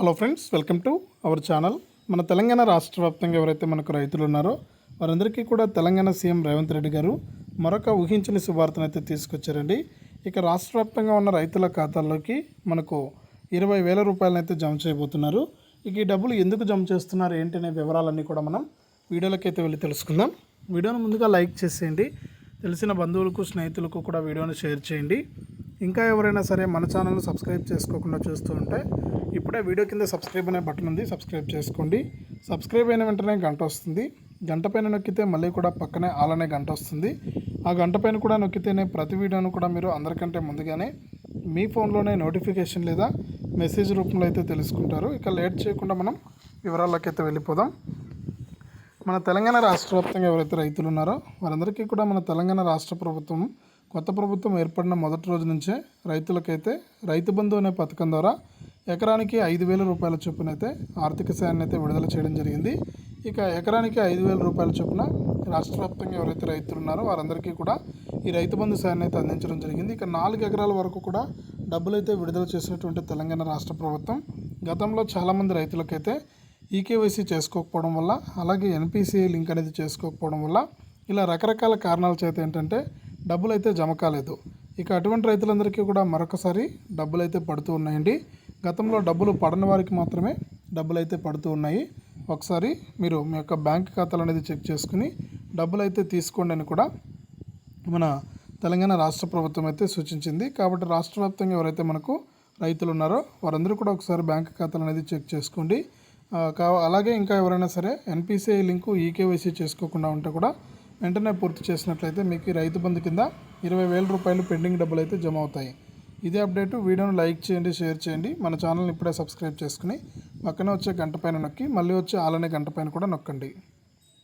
Hello friends welcome to our channel మన తెలంగాణ రాష్ట్ర వ్యాప్తంగా ఎవరైతే మనకు రైతులు ఉన్నారో వారందరికీ కూడా తెలంగాణ సీఎం రేవంత్ రెడ్డి గారు మరొక ఊహించని శుభార్తను అయితే తీసుకొచ్చారండి. ఇక రాష్ట్ర వ్యాప్తంగా ఉన్న రైతుల ఖాతాల్లోకి మనకు ఇరవై వేల రూపాయలనైతే జమ చేయబోతున్నారు. ఇక ఈ డబ్బులు ఎందుకు జమ చేస్తున్నారు ఏంటి అనే వివరాలన్నీ కూడా మనం వీడియోలోకి అయితే వెళ్ళి తెలుసుకుందాం. వీడియోను ముందుగా లైక్ చేసేయండి. తెలిసిన బంధువులకు స్నేహితులకు కూడా వీడియోని షేర్ చేయండి. ఇంకా ఎవరైనా సరే మన ఛానల్ని సబ్స్క్రైబ్ చేసుకోకుండా చూస్తూ ఉంటే ఇప్పుడే వీడియో కింద సబ్స్క్రైబ్ అనే బటన్ ఉంది సబ్స్క్రైబ్ చేసుకోండి. సబ్స్క్రైబ్ అయిన వెంటనే గంట వస్తుంది. గంట పైన నొక్కితే మళ్ళీ కూడా పక్కనే ఆల్ అనే గంట వస్తుంది. ఆ గంట పైన కూడా నొక్కితేనే ప్రతి వీడియోను కూడా మీరు అందరికంటే ముందుగానే మీ ఫోన్లోనే నోటిఫికేషన్ లేదా మెసేజ్ రూపంలో అయితే తెలుసుకుంటారు. ఇక లేట్ చేయకుండా మనం వివరాల్లోకి అయితే వెళ్ళిపోదాం. మన తెలంగాణ రాష్ట్ర వ్యాప్తంగా ఎవరైతే రైతులు ఉన్నారో వారందరికీ కూడా మన తెలంగాణ రాష్ట్ర ప్రభుత్వం కొత్త ప్రభుత్వం ఏర్పడిన మొదటి రోజు నుంచే రైతులకైతే రైతు బంధు అనే పథకం ద్వారా ఎకరానికి ఐదు వేల రూపాయల చొప్పున అయితే ఆర్థిక సాయాన్ని అయితే విడుదల చేయడం జరిగింది. ఇక ఎకరానికి ఐదు వేల రూపాయల చొప్పున రాష్ట్ర వ్యాప్తంగా ఎవరైతే రైతులు ఉన్నారో వారందరికీ కూడా ఈ రైతు బంధు సాయాన్ని అయితే అందించడం జరిగింది. ఇక నాలుగు ఎకరాల వరకు కూడా డబ్బులు అయితే విడుదల చేసినటువంటి తెలంగాణ రాష్ట్ర ప్రభుత్వం గతంలో చాలామంది రైతులకైతే ఈకేవైసీ చేసుకోకపోవడం వల్ల అలాగే ఎన్పిసిఐ లింక్ అనేది చేసుకోకపోవడం వల్ల ఇలా రకరకాల కారణాల చేత ఏంటంటే డబ్బులు అయితే జమ కాలేదు. ఇక అటువంటి రైతులందరికీ కూడా మరొకసారి డబ్బులు అయితే పడుతూ ఉన్నాయండి. గతంలో డబ్బులు పడని వారికి మాత్రమే డబ్బులు అయితే పడుతూ ఉన్నాయి. ఒకసారి మీరు మీ యొక్క బ్యాంక్ ఖాతాలు అనేది చెక్ చేసుకుని డబ్బులు అయితే తీసుకోండి అని కూడా మన తెలంగాణ రాష్ట్ర ప్రభుత్వం అయితే సూచించింది. కాబట్టి రాష్ట్ర వ్యాప్తంగా ఎవరైతే మనకు రైతులు ఉన్నారో వారందరూ కూడా ఒకసారి బ్యాంక్ ఖాతాలు అనేది చెక్ చేసుకోండి. కా అలాగే ఇంకా ఎవరైనా సరే ఎన్పిసిఐ లింకు ఈకేవైసీ చేసుకోకుండా ఉంటే కూడా వెంటనే పూర్తి చేసినట్లయితే మీకు ఈ రైతు బంధు కింద ఇరవై వేల రూపాయలు పెండింగ్ డబ్బులు అయితే జమ అవుతాయి. ఇదే అప్డేట్ వీడియోను లైక్ చేయండి షేర్ చేయండి. మన ఛానల్ని ఇప్పుడే సబ్స్క్రైబ్ చేసుకుని పక్కనే వచ్చే గంట పైన నొక్కి మళ్ళీ వచ్చే ఆలనే గంట పైన కూడా నొక్కండి.